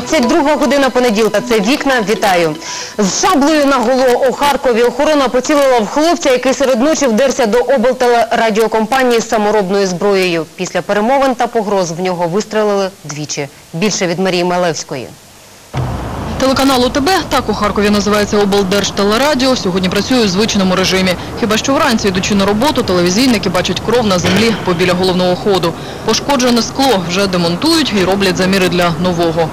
22 година понеділка. Це вікна. Вітаю. З шаблею на голо у Харкові охорона поцілила в хлопця, який серед ночі вдерся до облтелерадіокомпанії з саморобною зброєю. Після перемовин та погроз в нього вистрелили двічі. Більше від Марії Мелевської. Телеканал УТБ, так у Харкові називається облдержтелерадіо, сьогодні працює у звичному режимі. Хіба що вранці, йдучи на роботу, телевізійники бачать кров на землі побіля головного ходу. Пошкоджене скло вже демонтують і роблять заміри для нового.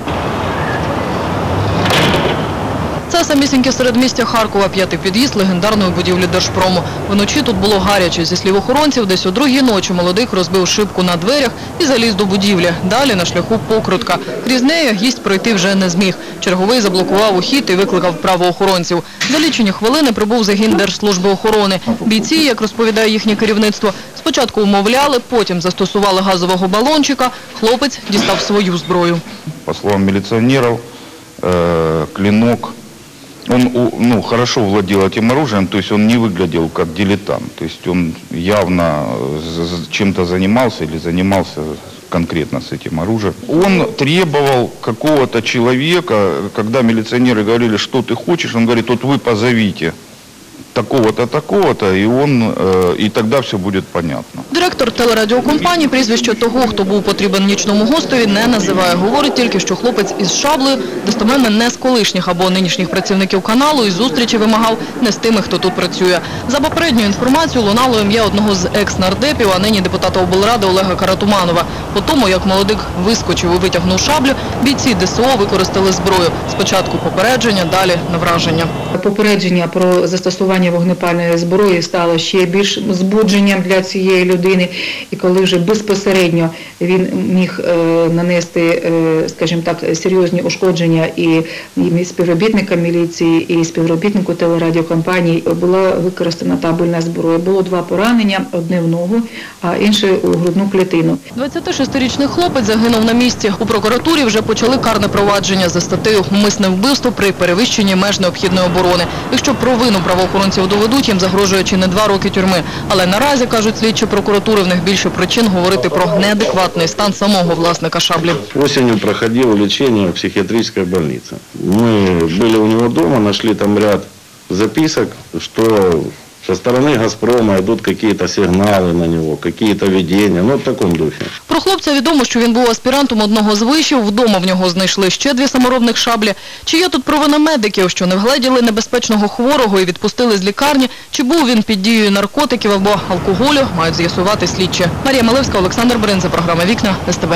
Це самісіньке середмістя Харкова, п'ятий під'їзд легендарної будівлі Держпрому. Вночі тут було гаряче. Зі слів охоронців, десь о другій ночі молодик розбив шибку на дверях і заліз до будівлі. Далі на шляху покрутка. Крізь неї гість пройти вже не зміг. Черговий заблокував ухід і викликав правоохоронців. За лічені хвилини прибув загін Держслужби охорони. Бійці, як розповідає їхнє керівництво, спочатку умовляли, потім застосували газового балончика. Хлопець дістав свою зброю. по словам милиционеров, э, клинок, он ну, хорошо владел этим оружием, то есть он не выглядел как дилетант, то есть он явно э, чем-то занимался или занимался конкретно с этим оружием. Он требовал какого-то человека, когда милиционеры говорили, что ты хочешь, он говорит, вот вы позовите такого-то, такого-то, и он, э, и тогда все будет понятно. Директор телерадіокомпанії прізвище того, хто був потрібен нічному гостеві, не називає. Говорить тільки, що хлопець із шаблею достеменно не з колишніх або нинішніх працівників каналу і зустрічі вимагав не з тими, хто тут працює. За попередньою інформацією лунало ім'я одного з екс-нардепів, а нині депутата облради Олега Каратуманова. По тому, як молодик вискочив і витягнув шаблю, бійці ДСО використали зброю. Спочатку попередження, далі на враження. Попередження про застосування вогнепальної зброї стало ще більш збудженням для цієї людини. І коли вже безпосередньо він міг е, нанести, е, скажімо так, серйозні ушкодження і співробітникам міліції, і співробітнику телерадіокомпанії, була використана табельна зброя. Було два поранення: одне в ногу, а інше у грудну клітину. 26-річний хлопець загинув на місці. У прокуратурі вже почали карне провадження за статтею «Умисне вбивство при перевищенні меж необхідної оборони». Якщо провину правоохоронців доведуть, їм загрожує чи не два роки тюрми. Але наразі, кажуть слідчі прокуратури, в них більше причин говорити про неадекватний стан самого власника шаблі. Осінню проходило лечение в психиатрической лікарні. Ми були у нього дома, нашли там ряд записок, что со стороны «Газпрома» идут какие-то сигналы на него, какие-то видения, ну в таком духе. Про хлопця відомо, що він був аспірантом одного з вишів. Вдома в нього знайшли ще дві саморобних шаблі. Чи є тут провина медиків, що не вгледіли небезпечного хворого і відпустили з лікарні? Чи був він під дією наркотиків або алкоголю, мають з'ясувати слідчі. Марія Малевська, Олександр Бринза, програма «Вікна», СТБ.